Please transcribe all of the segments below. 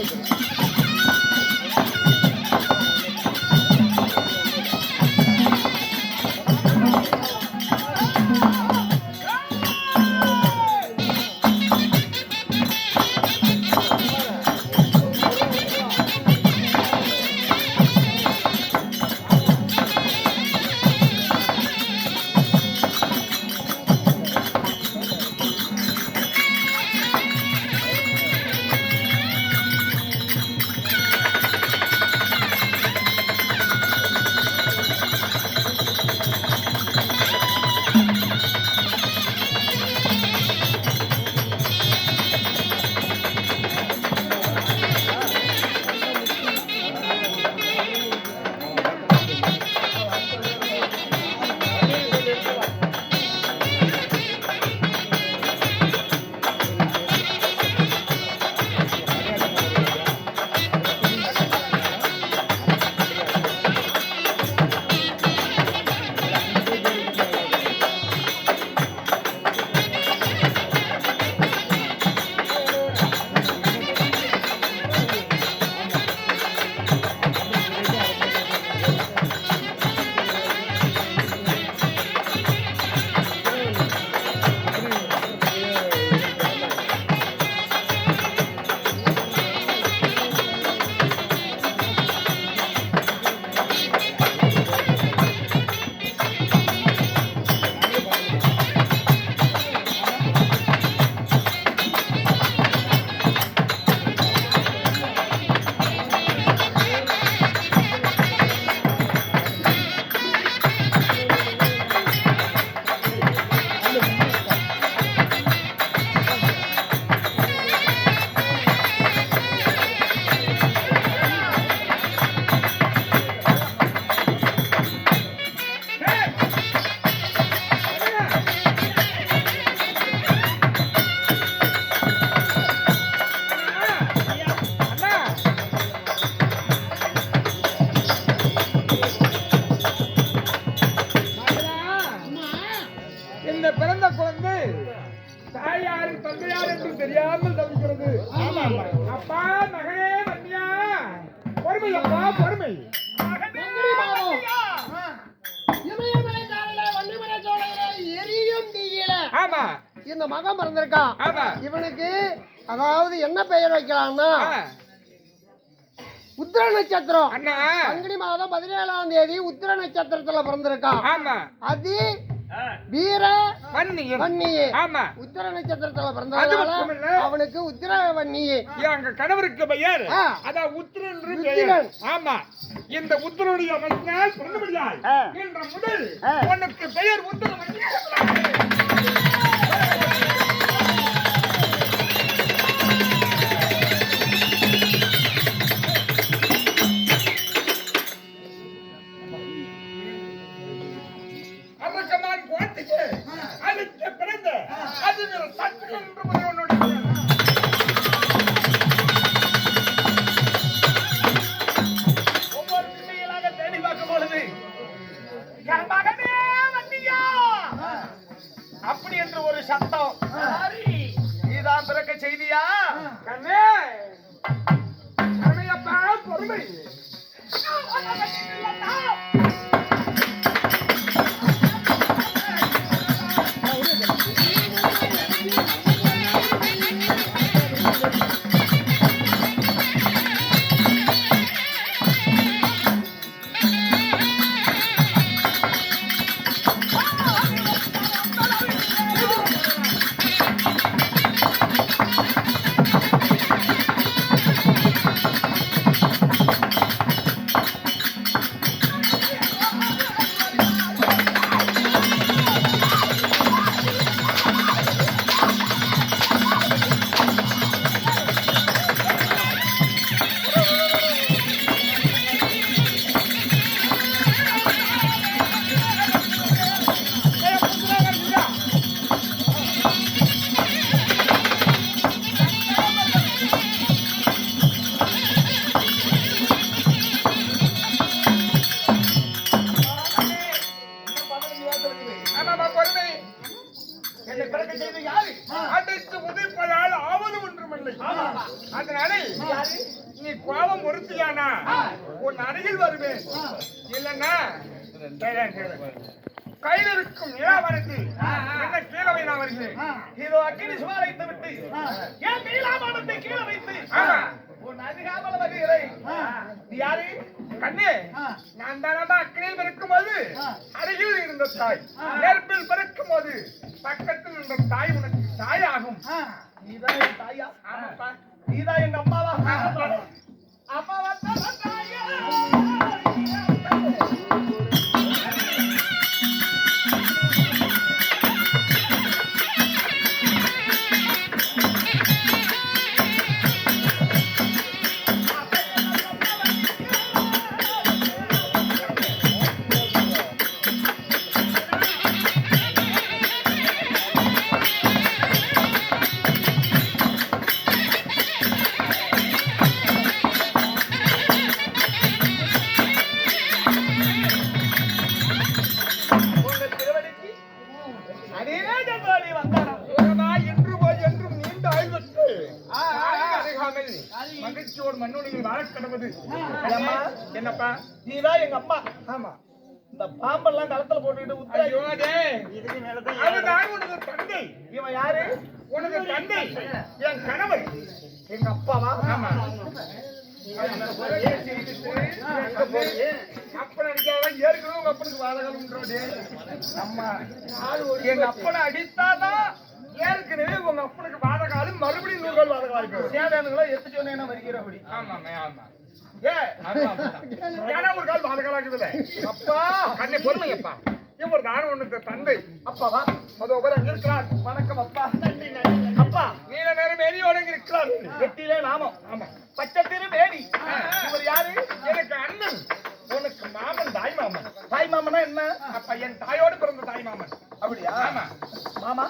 இந்த இந்த மகன் பிறந்திருக்கான். ஆமா. இவனுக்கு அதாவது என்ன பெயர் வைக்கலாம்னா உத்திர நட்சத்திரம். அண்ணா. பங்குனி மாதம் பதினேழாம் தேதி உத்திர நட்சத்திரத்துல பிறந்திருக்கான். ஆமா. அது வீர வன்னியம் வன்னி ஆமா. உத்திர நட்சத்திரத்துல பிறந்ததால. அவனுக்கு உத்திர வன்னி எங்க கணவருக்கு பெயர். அதான் உத்திரன். பெயர். ஆமா. இந்த உத்தரவுடைய அமைப்பினால் பிறந்தபடியால். என்ற முதல். உனக்கு பெயர் உத்தரவு என் நீலாமானத்தை கீழே வைத்து. ஆமா. உன் அதிகாமல் வருகிறேன் நீ யாரு? கண்ணே நான் தானடா அக்கினியில் பிறக்கும் போது அருகில் இருந்த தாய். நெருப்பில் பிறக்கும் போது பக்கத்தில் இருந்த தாய் உனக்கு தாயாகும். நீதான் என் தாயா? நீதான் எங்க அம்மாவா. அம்மாவா? என்னப்பா? நீதான் எங்க அம்மா. ஆமா. இந்த பாம்பெல்லாம் களத்துல போட்டுக்கிட்டு உனது தந்தை. இவன் யாரு? உனது தந்தை. என் கணவர். எங்க அப்பாவா? ஆமா. அப்பனுக்கு அம்மா. எங்க அப்பனை அடித்தாதான் ஏற்கனவே உங்க அப்பனுக்கு வாதகாலம் மறுபடியும் நூறுகள் வாதகாலம் சேதனுங்களா எத்து சொன்னேன்னா வருகிறபடி ஆமாமே ஆமா. ஏ? ஏன்னா ஒரு கால் பாதகலாக்குதுல அப்பா கண்ணை பொறுமையப்பா. இவர் நான் தந்தை. அப்பாவா அதோ ஒரு அங்க இருக்கிறார். வணக்கம் அப்பா. அப்பா நீல நேரம் இங்க இருக்கிறார். வெட்டிலே நாமம். ஆமா. பச்சை திரு வேடி இவர் யாரு? எனக்கு அண்ணன். உனக்கு மாமன் தாய் மாமன். தாய் மாமனா என்ன? அப்ப என் தாயோடு பிறந்த தாய் மாமன். அப்படியா? ஆமா. மாமா?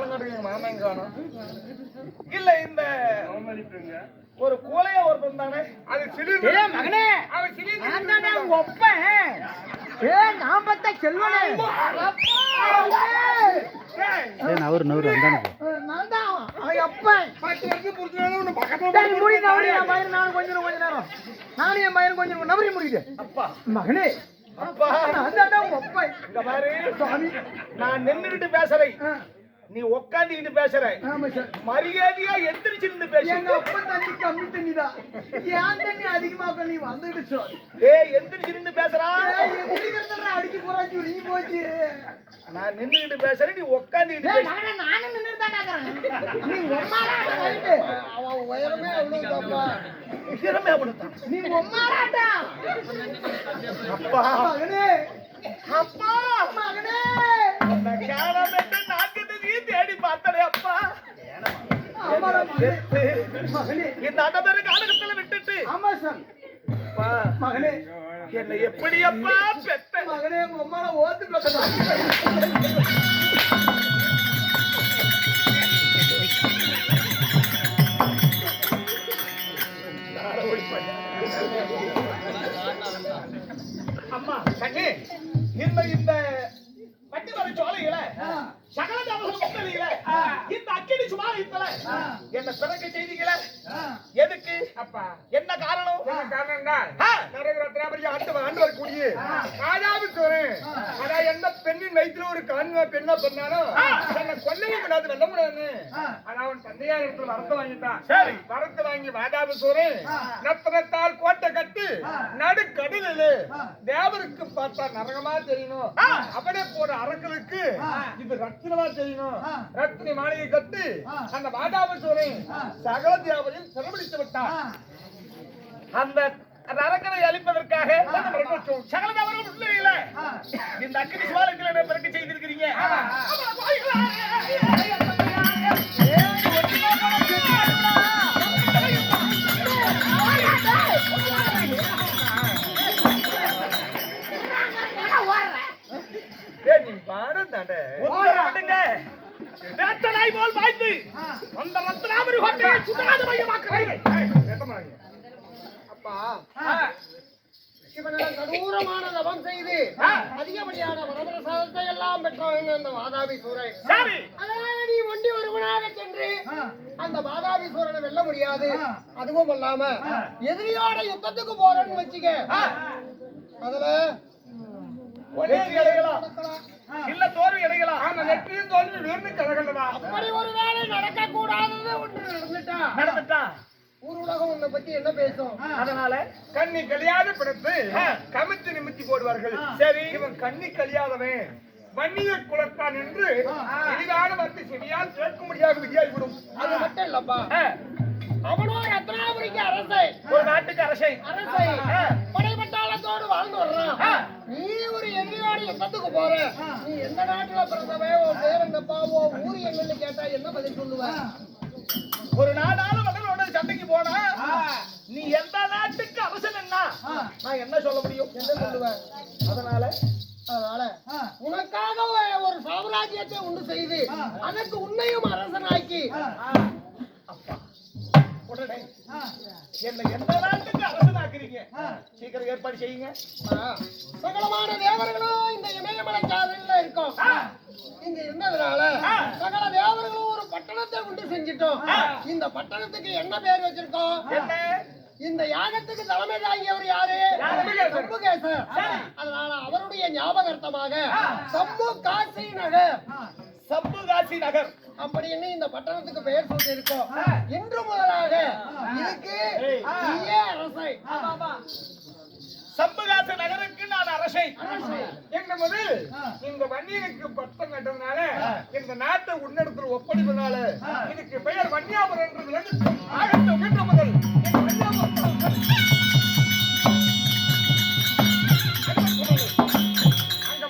நாம எங்க கோலம் கட்டுங்க மாமா எங்க காணும்? இல்ல இந்த ஒரு கோலையா ஒருத்தன் தானே? அது ஏ மகனே! அவன் நான் தானே உங்க ஒப்பன். ஏ நான் பார்த்தா செல்வனே. நவரு நவரு அந்தானே நான் தான்? அவன். அப்பன் பத்து வருஷம் புரிஞ்சுனாலும் உன்னை பக்கத்துல சரி முடி நவரி என் பயிர் நானும் கொஞ்சம் கொஞ்ச நேரம். நானும் என் பயிரும் கொஞ்சம் நவரி முடியுது. அப்பா. மகனே அப்பா. நான் தானே உங்க ஒப்பன். இங்க பாரு நான் நின்னுகிட்டு பேசுறேன். ஆ, நீ உட்காந்துக்கிட்டு பேசுற. மரியாதையா எந்திரிச்சு நின்னு பேசு. எங்க அப்பன் தண்ணி கம்மி தண்ணி தான். ஏன் தண்ணி அதிகமாக நீ வந்துட்டு சொல் ஏய் எந்திரிச்சு நின்னு பேசுறா. அடிச்சு போறாச்சு நீ போச்சு. நான் நின்னுகிட்டு பேசுறேன் நீ உட்காந்துக்கிட்டு நானும் இருக்கிறேன். நீ உயரமே அவ்வளவு. திறமை அவனுக்கு நீ உம்மாலாட்டா. அப்பா. மகனே. அப்பா. மகனே உன்னை காணாமட்டு நாக்கத்தையும் தேடி பார்த்தனே அப்பா ஆமாடா மகனே. எத்து. மகனே இந்த அடபெரு காலகத்துல விட்டுட்டு. ஆமா சார் மகனே என்னை எப்படி அப்பா பெத்த மகனே அம்மாவை ஓத்து அம்மா இந்த இந்த பட்டிமர சோலையில சகல தவசம் முன்னலியில இந்த அக்கினி சுமாரத்துல என்ன பிறக்க செய்தீங்களே? எதுக்கு? அப்பா. என்ன காரணம்? காரணம் என்றால், ஆ. நரகரத்னாபதி ஆண்டு ஆண்டு வரக்கூடிய ராஜாவுக்கு அதான் எந்த பெண்ணின் வயிற்றுல ஒரு காண்ம பெண்ணா பண்ணாலும் தன்னை கொல்லவும் கூடாது வெல்ல கூடாதுன்னு. ஆனா அவன் தந்தையார் இடத்துல வரத்து வாங்கிட்டான். சரி. வரத்து வாங்கி வாதாபிசூரன் நத்தனத்தால் கோட்டை கட்டி நடுக்கடலில் தேவருக்கு பார்த்தா நரகமா தெரியணும். அப்படியே போற அரக்கனுக்கு இது ரத்தினமா தெரியணும். ரத்தினி மாளிகை கட்டி அந்த வாதாபிசூரன் சகல தேவரையும் சிரமடித்து விட்டான் அந்த நரகனை அழிப்பதற்காக சகல முன்னலியில இந்த அக்கினி சுமாரத்துல என்ன பிறக்க செய்திருக்கிறீங்க? தாண்டே. வேட்டனாய் போல் அந்த ரத்னாபுரி கோட்டையை சுத்தராத மையமாக்குகிறேன். அப்பா. இவனிடம் கடூரமான தவம் செய்து அதிகப்படியான வரபிரசாதத்தை எல்லாம் பெற்றவன் அந்த வாதாபி சூரன் சரி. அதனால நீ ஒண்டி ஒருவனாக சென்று அந்த வாதாபி சூரனை வெல்ல முடியாது. அதுவும் அல்லாம எதிரியோட யுத்தத்துக்கு போறேன்னு வச்சுக்க. அதுல. இல்ல தோல்வி அடையலாம். ஆமா வெற்றியும் தோல்வி வேறு கலகலதா அப்படி ஒரு வேலை நடக்க கூடாதது ஒன்று நடந்துட்டா. நடந்துட்டா? ஊர் உலகம் உன்னை பத்தி என்ன பேசும்? அதனால? கண்ணி கழியாத பிடித்து கமித்து நிமித்தி போடுவார்கள். சரி. இவன் கண்ணி கழியாதவன். வன்னிய குலத்தான் என்று எளிதான வார்த்தை செவியால் கேட்க முடியாத விதியாகிவிடும் அது மட்டும் இல்லப்பா. அவனோ ரத்னாபுரிக்கு அரசை. ஒரு நாட்டுக்கு அரசை. அரசை. படைபட்டாளத்தோடு வாழ்ந்து வர்றான் நீ ஒரு எதிரியோட யுத்தத்துக்கு போற. நீ எந்த நாட்டுல பிறந்தவன் உன் பேர் என்னப்பா உன் ஊர் என்னன்னு கேட்டா என்ன பதில் சொல்லுவ? ஒரு நாடாளும் மகளோட சண்டைக்கு போனா நீ எந்த நாட்டுக்கு அரசன் என்ன நான் என்ன சொல்ல முடியும்? என்ன சொல்லுவ? அதனால அதனால உனக்காக ஒரு சாம்ராஜ்யத்தை உண்டு செய்து அதற்கு உன்னையும் அரசனாக்கி. உடனே. என்ன எந்த நாட்டுக்கு சீக்கிரம் ஏற்பாடு செய்யுங்க. சகலமான தேவர்களும் இந்த இமயமலை காதல்ல இருக்கோம் இங்க இருந்ததுனால சகல தேவர்களும் ஒரு பட்டணத்தை உண்டு செஞ்சிட்டோம். இந்த பட்டணத்துக்கு என்ன பேர் வச்சிருக்கோம்? இந்த யாகத்துக்கு தலைமை தாங்கியவர் யாரு? சம்புகேசர். அதனால அவருடைய ஞாபகார்த்தமாக சம்பு காசி நகர். சம்புகாசி நகர். அப்படின்னு இந்த பட்டணத்துக்கு பெயர் சொல்லி இருக்கோம்? இன்று முதலாக இதுக்கு அரசை. சம்புகாசி நகருக்கு நான் அரசை. முதல்? இந்த வன்னியனுக்கு பட்டம் கட்டதுனால இந்த நாட்டை உன்னிடத்தில் ஒப்படைப்பதனால இதுக்கு பெயர் வன்னியாபுரம் என்று விளங்கு ஆகட்டும் என்ற முதல் அங்க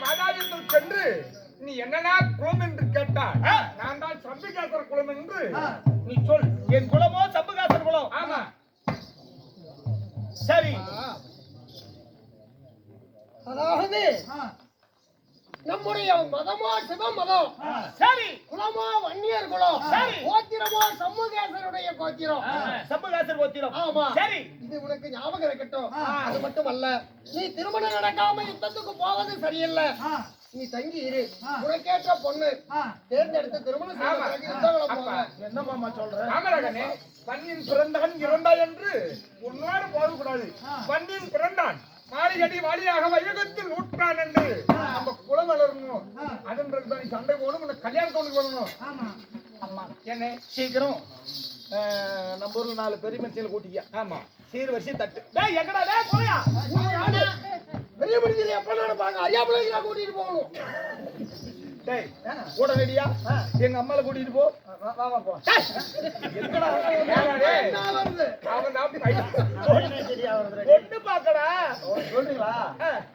சென்று நீ என்னடா குலம் என்று கேட்டால் நான் தான் சம்பிகாசர் குலம் என்று. நீ சொல். என் குலமோ சம்புகாசர் குலம் ஆமா. சரி. அதாவது நம்முடைய மதமோ சிவ மதம் சரி. குலமோ வன்னியர் குலம் சரி. கோத்திரமோ சமூகேசருடைய கோத்திரம். சம்புகாசர் கோத்திரம். ஆமா. சரி. இது உனக்கு ஞாபகம் இருக்கட்டும். அது மட்டும் அல்ல நீ திருமணம் நடக்காம யுத்தத்துக்கு போவது சரியில்லை. நீ தங்கி இரு. உனக்கேற்ற பொண்ணு. தேர்ந்தெடுத்து திருமணம் செய்த ஆமா. பிறகு யுத்தங்களை அப்பா. போங்க என்ன மாமா சொல்ற? ராமராஜனே வன்னியின் பிறந்தான் இறந்தாய் என்று உன்னோடு போகக்கூடாது. வன்னியின் பிறந்தான். மாளிகடி வாலியாக வையகத்தில் நூற்றான் என்று நம்ம குலம் வளரணும் அதன் பிறகு தான் நீ சண்டை போடணும் உனக்கு கல்யாணம் கொண்டு வரணும் அம்மா என்ன சீக்கிரம் நம்ம ஊர்ல நாலு பெரிய மனுஷங்களை கூட்டிக்க ஆமா. சீர் வரிசை தட்டு. டேய் எங்கடா டேய் போயா? பெரிய மனிதர் எப்ப நடப்பாங்க அறியாமலே கூட்டிட்டு போகணும். டேய் கூட ரெடியா? எங்க அம்மால கூட்டிட்டு போ. வா வா போ. டேய், எங்கடா? அவன். பொண்ணு பாக்கடா சொல்றீங்களா?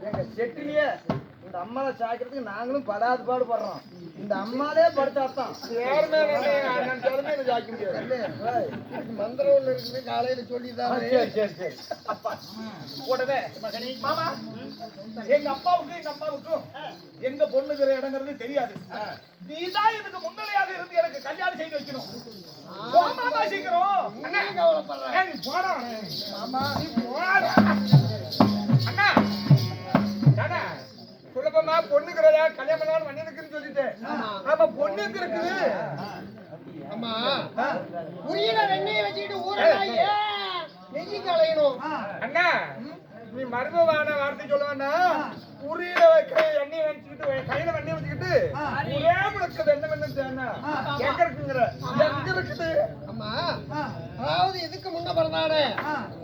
எங்க செட்டிலேயே இந்த அம்மாவை சாக்கிறதுக்கு நாங்களும் படாது பாடு படுறோம் இந்த அம்மாலே படுத்தாத்தான் யாருமே எனக்கு ஆக்க முடியாது. மந்திரம் ஒண்ணு இருக்குது காலையில சொல்லிதான். சரி சரி சரி. அப்பா உடனே மாமா எங்க அப்பாவுக்கும் எங்க அம்மாவுக்கும் எங்க பொண்ணுங்கிற இடங்கிறது தெரியாது. நீதான் இதுக்கு முன்னிலையாக இருந்து எனக்கு கல்யாணம் செய்து வைக்கணும். போ மாமா சீக்கிரம். நீ போடா. நீ போடா. அண்ணா. தானே சுலபமா பொண்ணுங்கிறதா கல்யாணம் வண்டி இருக்குன்னு சொல்லிட்டேன். ஆமா பொண்ணுக்கு இருக்குது. ஆமா. வெண்ணெய் வச்சுக்கிட்டு நெஞ்சு கலையணும் அண்ணா நீ மர்மமான வார்த்தை சொல்ல வேண்டாம் உரியில எண்ணெய் வச்சுக்கிட்டு கையில வண்டி வச்சுக்கிட்டு ஒரே முழுக்கது என்ன பண்ணுது எங்க இருக்குங்கிற? எங்க இருக்குது? ஆமா. அதாவது இதுக்கு முன்ன பிறந்தானே?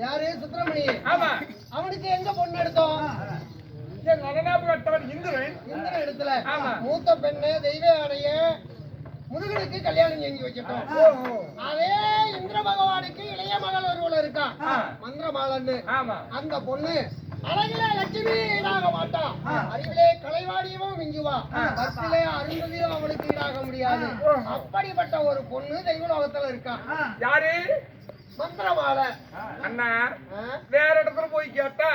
யாரு? சுப்பிரமணி. ஆமா. அவனுக்கு எங்க பொண்ணு எடுத்தோம்? என் கட்டவன் இந்திரன். இந்த இடத்துல. மூத்த பெண்ணு தெய்வ ஆணைய முருகனுக்கு கல்யாணம் செஞ்சு வச்சிட்டோம். அதே இந்திர பகவானுக்கு இளைய மகள் ஒருவள் இருக்கான். மந்திரமாலன்னு அந்த பொண்ணு அழகிலே லட்சுமி ஈடாக மாட்டான் அறிவிலே கலைவாடியமும் மிஞ்சுவா. பக்திலே அருந்ததியும் அவளுக்கு ஈடாக முடியாது. அப்படிப்பட்ட ஒரு பொண்ணு தெய்வலோகத்துல இருக்கான் யாரு? மந்திரமாலை அண்ணா? வேற இடத்துல போய் கேட்டா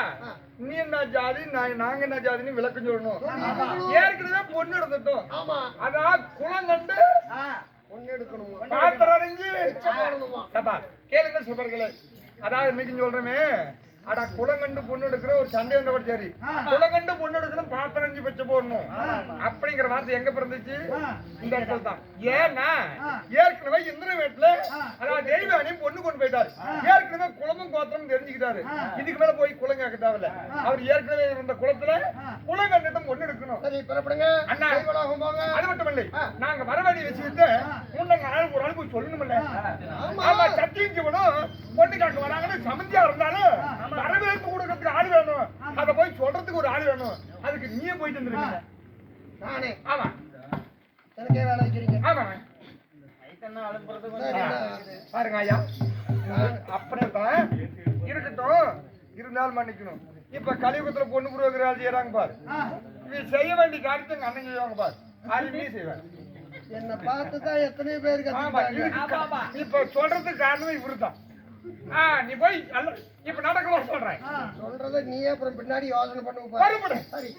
நீ என்ன ஜாதி நான் நாங்க என்ன ஜாதின்னு விளக்கம் சொல்லணும். ஏற்கனவே பொண்ணு எடுத்துட்டோம். அதான் குளம் கண்டு பொண்ணு எடுக்கணும்? பாத்திரம் அறிஞ்சு கேளுங்க சுபர்களே அதாவது இன்னைக்கு சொல்றேமே அடா குளம் கண்டு பொண்ணு எடுக்கிற ஒரு சண்டை வந்த கூட சரி. குளம் கண்டு பொண்ணு எடுக்கணும் பாத்திரம் அஞ்சு வச்சு போடணும். அப்படிங்கிற வார்த்தை எங்க பிறந்துச்சு? இந்த இடத்துல தான். ஏன்னா ஏற்கனவே இந்திர வீட்டுல அதாவது தெய்வானியும் பொண்ணு கொண்டு போயிட்டாரு. ஏற்கனவே குளமும் கோத்திரம் தெரிஞ்சுக்கிட்டாரு. இதுக்கு மேல போய் குளம் கேட்க தேவையில்ல. அவர் ஏற்கனவே இருந்த குளத்துல குளம் கண்டுட்டு பொண்ணு எடுக்கணும். சரி புறப்படுங்க. அண்ணா. அது மட்டும் இல்லை. நாங்க வரவழி வச்சுக்கிட்டு முன்னங்க ஒரு ஆளுக்கு சொல்லணும்ல. ஆமா சத்தியம் பொண்ணு காக்க வராங்கன்னு சமந்தியா இருந்தாலும் வரவேற்பு கொடுக்கறதுக்கு ஆள் வேணும் அத போய் சொல்றதுக்கு ஒரு ஆள் வேணும். அதுக்கு நீயே போயிட்டு வந்துருக்கீங்க. நானே. ஆமா. எனக்கே வேலை வைக்கிறீங்க. ஆமா பாருங்க ஐயா. அப்படித்தான் இருக்கட்டும். இருந்தாலும் மன்னிக்கணும். இப்ப கலியுகத்துல பொண்ணு புரோகிற ஆள் செய்யறாங்க பாரு இது செய்ய வேண்டிய காரியத்தை எங்க அண்ணன் செய்வாங்க பாரு. அருமையே செய்வாங்க என்னை பார்த்து தான் எத்தனை பேர் ஆமா, கத்துக்கிட்டாங்க. இதுக்கு இப்ப சொல்றதுக்கு காரணம் இவருதான். ஆ, நீ போய் இப்ப நடக்கலாம் சொல்றேன். சொல்றத நீயே அப்புறம் பின்னாடி யோசனை. வரும்படு. சரி.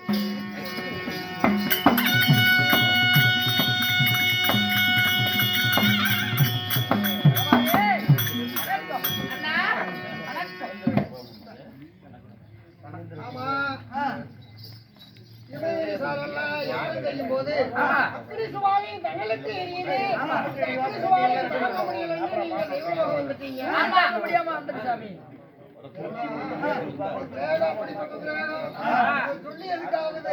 செய்யும் போது தங்களுக்கு எரியுது. தாங்க முடியலன்னு நீங்க வந்துட்டீங்க. சொல்லி எதுக்காகுது.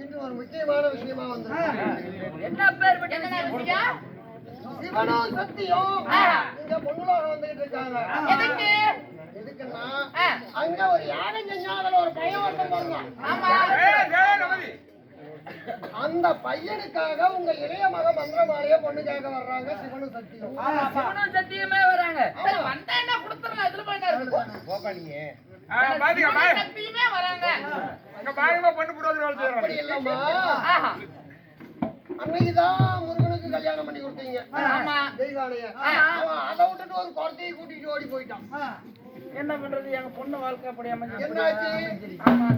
இன்று ஒரு முக்கியமான விஷயமா வந்திருக்கு. என்ன பேர் சக்தியும் இங்க பொண்ணுலோகம் வந்துகிட்டு இருக்காங்க. அங்க ஒரு அதுல ஒரு பையன் ஒருத்தன் பிறந்தான். அந்த பையனுக்காக உங்க இளைய மக மந்திரமாலைய பொண்ணு கேட்க வர்றாங்க சிவனும் சக்தியும். சிவனும் சத்தியமே வராங்க சரி, வந்தா என்ன கொடுத்துடலாம்? இதுல போய் என்ன இருக்கு? ஆ, பாத்துக்க, சிவனும் பாரு. சக்தியுமே வராங்க. அங்க பாருங்க, பொண்ணு செய்யறாங்க. அப்படி இல்லம்மா. அன்னைக்குதான் முருகனுக்கு கல்யாணம் பண்ணி கொடுத்தீங்க. அவன் அதை விட்டுட்டு ஒரு குழந்தையை கூட்டிட்டு ஓடி போயிட்டான். என்ன பண்றது? எங்க பொண்ணு வாழ்க்கை அப்படி அமைஞ்சு என்னாச்சு? ஆமா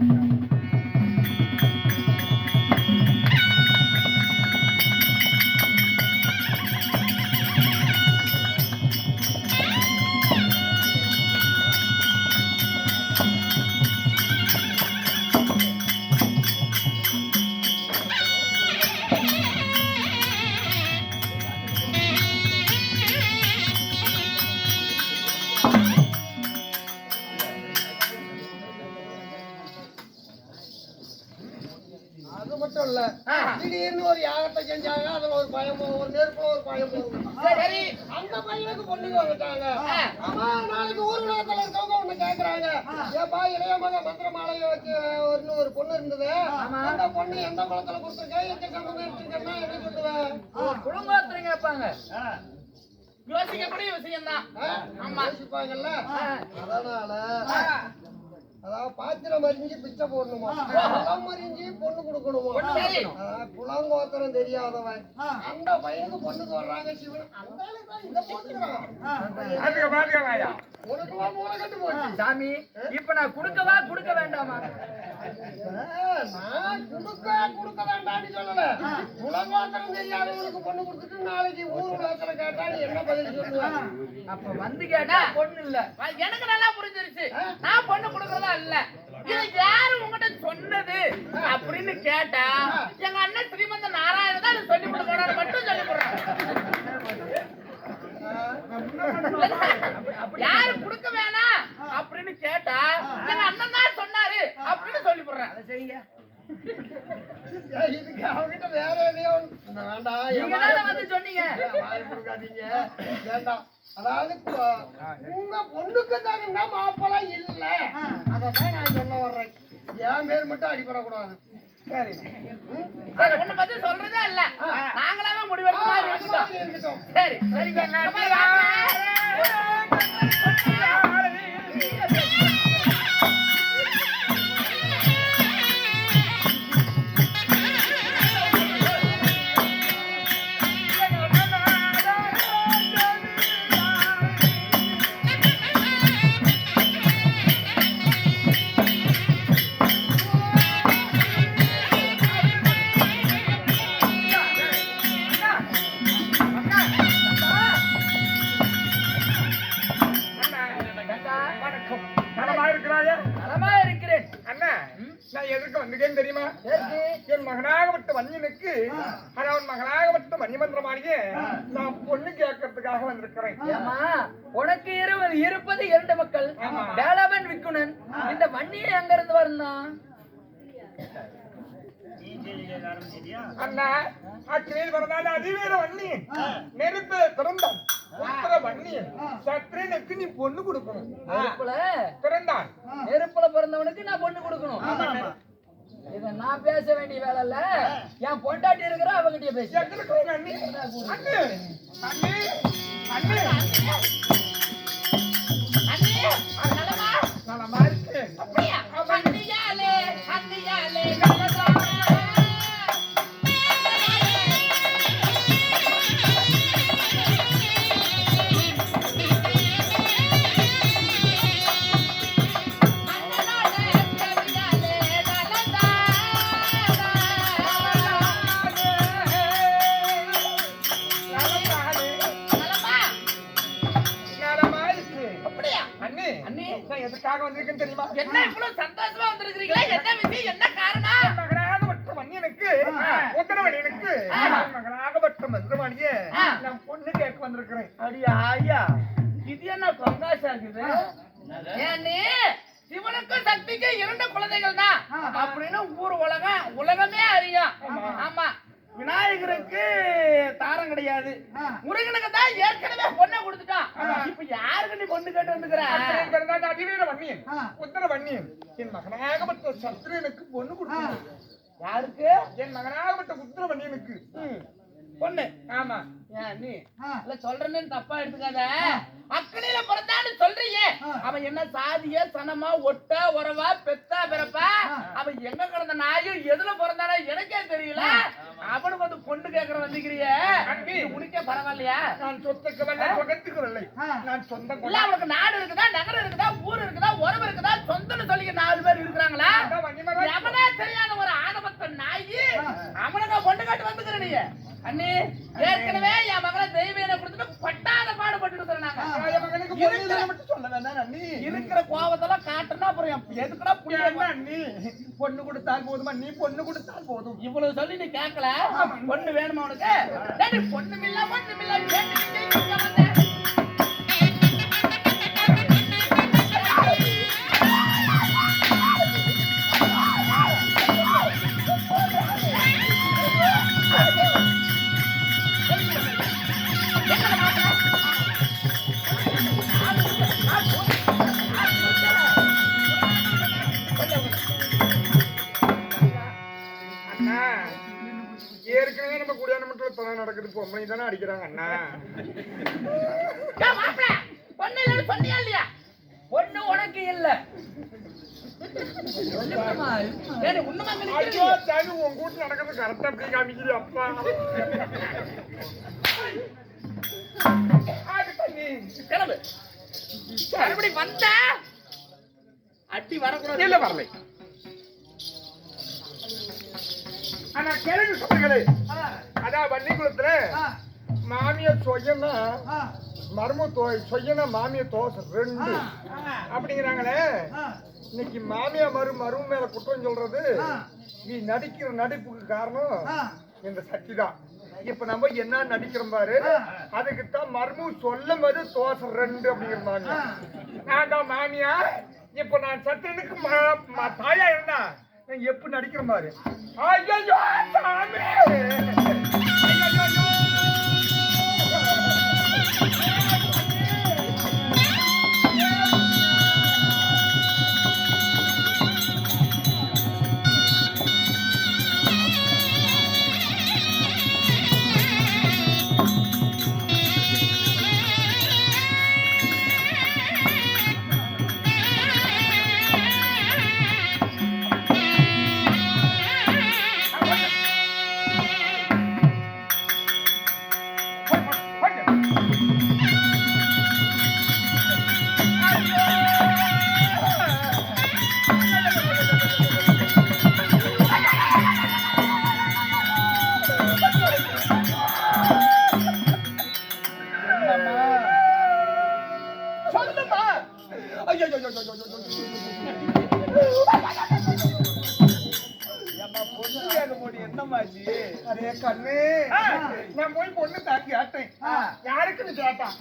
சரி அந்த பையனுக்கு பொண்ணுங்க வந்துட்டாங்க. ஆமா நாளைக்கு ஊர்வலத்துல இருக்கவங்க ஒண்ணு கேக்குறாங்க. ஏப்பா இளைய மக மந்திர மாலைய வச்சு ஒரு பொண்ணு இருந்தது. அந்த பொண்ணு எந்த குளத்துல கொடுத்துருக்க எந்த சம்பந்தம் எடுத்துருக்கன்னா என்ன சொல்லுவேன் குடும்பத்துல கேட்பாங்க யோசிக்கக்கூடிய விஷயம் தான் ஆமா. யோசிப்பாங்கல்ல? அதனால அதாவது பாத்திரம் அறிஞ்சு பிச்சை போடணுமா? குளம் அறிஞ்சு பொண்ணு கொடுக்கணுமா? சரி. அதான் குளங்கோத்திரம் தெரியாதவன். அந்த பையனுக்கு பொண்ணுக்கு வர்றாங்க சிவன். அந்த இந்த போட்டுக்கிறான் அதுக்கு பாத்துக்கலாம் ஐயா உனக்கு வா மூளை கட்டு போச்சு. சாமி இப்ப நான் கொடுக்கவா கொடுக்க வேண்டாமா? நான் கொடுக்க கொடுக்க வேண்டாம்னு சொல்லல. குலகோத்திரம் தெரியாதவனுக்கு பொண்ணு கொடுத்துட்டு நாளைக்கு ஊர் உலகத்துல கேட்டா நீ என்ன பதில் சொல்லுவேன் அப்ப வந்து கேட்டா பொண்ணு இல்ல. எனக்கு நல்லா புரிஞ்சிருச்சு. நான் பொண்ணு கொடுக்கறதா இல்ல. இது யாரு உங்ககிட்ட சொன்னது அப்படின்னு கேட்டா எங்க அண்ணன் ஸ்ரீமந்த நாராயண தான் சொல்லி கொடுக்கறாரு மட்டும் சொல்லி யாரு கொடுக்க வேணாம் அப்படின்னு கேட்டா எங்க அண்ணன் தான் சொன்னாரு அப்படின்னு சொல்லி போடுறேன் அதை செய்யுங்க. இதுக்கு அவகிட்ட வேற எதையோ ஒண்ணு வேண்டாம் வந்து சொன்னீங்க. கொடுக்காதீங்க? வேண்டாம். அதாவது உங்க பொண்ணுக்கு தானே மாப்பிள்ளை இல்ல. அதான் நான் சொல்ல வர்றேன் என் பேர் மட்டும் அடிபடக்கூடாது சரி சரி, ஒண்ணு பத்தி சொல்றதே இல்ல நாங்களாவே முடிவெடுத்த மாதிரி இருக்கட்டும் இருக்கட்டும் சரி அண்ணா அக்கினியில் பிறந்தால் அதிவீர வன்னி. நெருப்பு பிறந்தான். உத்தர வன்னி. சத்திரனுக்கு நீ பொண்ணு கொடுக்கணும். நெருப்புல? பிறந்தான். நெருப்புல பிறந்தவனுக்கு நான் பொண்ணு கொடுக்கணும். இத நான் பேச வேண்டிய வேலை இல்ல. என் பொண்டாட்டி இருக்கிற அவகிட்ட பேச. அண்ணி. அண்ணி. அண்ணி. அண்ணி. நலமா இருக்கு. நலமா வந்திருக்கிறேன் அடியா ஐயா இது என்ன பங்காசா இருக்குது? ஏன்னே சிவனுக்கும் சக்திக்கும் இரண்டு குழந்தைகள் தான். அப்படின்னு ஊர் உலகம் உலகமே அறியும் ஆமா. விநாயகருக்கு தாரம் கிடையாது. முருகனுக்கு தான் ஏற்கனவே பொண்ணை கொடுத்துட்டான் இப்ப யாருக்கு நீ பொண்ணு கேட்டு வந்துக்கிற? அதிவீர வன்னியன் உத்தர வன்னியன் என் மகனாகப்பட்ட சத்திரனுக்கு பொண்ணு கொடுக்கணும் யாருக்கு? என் மகனாகப்பட்ட உத்தர வன்னியனுக்கு பொண்ணு ஆமா. ஏன் நீ இல்ல சொல்றேன்னு தப்பா எடுத்துக்காத. அக்கனில பிறந்தான்னு சொல்றியே அவன் என்ன சாதிய சனமா ஒட்ட உறவா பெத்தா பிறப்பா? அவன் எங்க கிடந்த நாயும் எதுல பிறந்தானோ எனக்கே தெரியல. அவனுக்கு வந்து பொண்ணு கேக்குற வந்துக்கிறிய உனக்கே பரவாயில்லையா? நான் சொத்துக்கு நான் சொந்தம் இல்ல அவனுக்கு நாடு இருக்குதா நகரம் இருக்குதா ஊர் இருக்குதா உறவு இருக்குதா? சொந்தம்னு சொல்லிக்க நாலு பேர் இருக்கிறாங்களா எவனே தெரியாத ஒரு ஆதமத்த நாயி அவனுக்கு பொண்ணு காட்டு வந்துக்கிற நீ அண்ணி ஏற்கனவே என் மகளை தெய்வீன கொடுத்துட்டு பட்டாத பாடுபட்டு இருக்கிறேன் நாங்க மகனுக்கு பொண்ணு இல்லைன்னு மட்டும் சொல்ல வேண்டாம் அண்ணி இருக்கிற கோவத்தெல்லாம் காட்டுனா அப்புறம் எதுக்குடா என்ன? புரிய அண்ணி பொண்ணு கொடுத்தால் போதுமா? நீ பொண்ணு கொடுத்தால் போதும். இவ்வளவு சொல்லி நீ கேட்கல பொண்ணு வேணுமா உனக்கு? பொண்ணு மில்ல பொண்ணு மில்ல தொலை நடக்குது பொம்பளை தானே அடிக்கிறாங்க அண்ணா. இல்லைன்னு சொன்னியா இல்லையா? பொண்ணு உனக்கு இல்ல. ஐயோ? சாமி உன் கூட்டு நடக்கிறது கரெக்டா அப்படி காமிக்குது அப்பா. கிளம்பு. மறுபடி வந்த? அடி வரக்கூடாது. இல்ல வரலை. ஆனா கேள்வி சொல்லுங்களே. அதான் வள்ளிக்குளத்துல மாமிய சொய்யனா மர்ம தோ சொய்யனா மாமிய தோசை ரெண்டு. அப்படிங்கிறாங்களே. இன்னைக்கு மாமியா மரு மரும மேல குற்றம் சொல்றது நீ நடிக்கிற நடிப்புக்கு காரணம் இந்த சக்தி தான் இப்ப நம்ம என்ன நடிக்கிறோம் பாரு? அதுக்கு தான் மர்மு சொல்லும் போது தோசை ரெண்டு அப்படிங்கிற மாமியா நான் தான் மாமியா இப்ப நான் சத்திரனுக்கு தாயா எப்படி நடிக்கிற மாதிரி. ஐயோ சாமி! நான் போய் பொண்ணு தான் கேட்டேன் யாருக்குன்னு கேட்டான்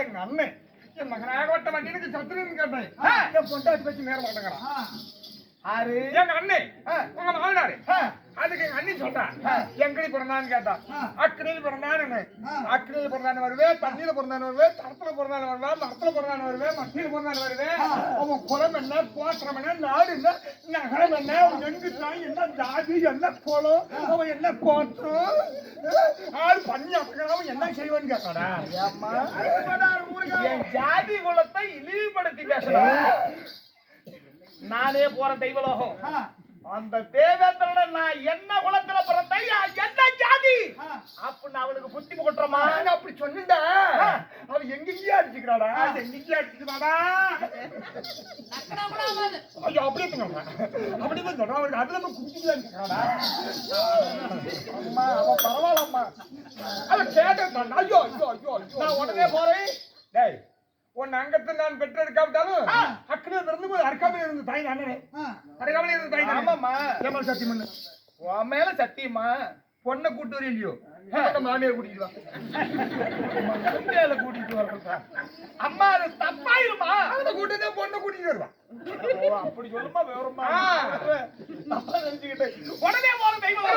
எங்க அண்ணன். என் மகனாகப்பட்ட வண்டினுக்கு சத்துருன்னு கேட்டேன். என் பொண்டாட்டி வச்சு நேர மாட்டேங்கிறான். ஆறு எங்க அண்ணன் உங்க மாமனாரு. அதுக்கு எங்க அண்ணி சொல்றான் எங்கடி பிறந்தான்னு கேட்டான் அக்கடியில் பிறந்தான்னு அக்கடியில் பிறந்தான்னு வருவேன் தண்ணியில பிறந்தான்னு வருவேன் தரத்துல பிறந்தான்னு வருவேன் மரத்துல பிறந்தான்னு வருவேன் மட்டியில பிறந்தான்னு வருவேன் அவன் குலம் என்ன கோத்திரம் என்ன நாடு என்ன நகரம் என்ன எங்கு தாய் என்ன ஜாதி என்ன குலம் அவன் என்ன கோத்திரம் ஆறு பண்ணி அவன் என்ன செய்வான்னு கேட்டாடா? என் ஜாதி குலத்தை இழிவுபடுத்தி பேசுறேன் நானே போற தெய்வலோகம். அந்த தேவேந்திரன் நான் என்ன குலத்துல பிறந்தேன்? என்ன ஜாதி? அப்படின்னு அவனுக்கு புத்தி புகட்டுறமா? நான் அப்படி சொன்னேன்டா. அவன் எங்கெங்கேயோ அடிச்சுக்கிறாடா. எங்கெங்கேயோ அடிச்சுக்கிறாடா. ஐயோ அப்படியே தங்க அப்படியே தான் சொல்றான். அவனுக்கு அதுல போய் குடிச்சுக்கலான்னு கேட்கறாடா அம்மா அவன் பரவாயில்லம்மா. அவன் கேட்டான் ஐயோ ஐயோ ஐயோ. நான் உடனே போறேன். டேய் உன் அங்கத்தை நான் பெற்றெடுக்காவிட்டாலும் அக்கறை பிறந்து போது அறுக்காமல் இருந்த தாய் நானே அறுக்காமல் இருந்த தாய் ஆமாம்மா. ஏமாள் சத்தியம் பண்ணு உன் மேல சத்தியமா பொண்ணை கூட்டு வர இல்லையோ மாமியார் கூட்டிட்டு வா. கூட்டிட்டு வரா அம்மா அது தப்பாயிருமா அந்த கூட்டத்தை பொண்ணை கூட்டிட்டு வருவான் ஓ, அப்படி சொல்லுமா விவரமா. தப்பா நினைச்சுக்கிட்டேன் உடனே போற தெய்வம்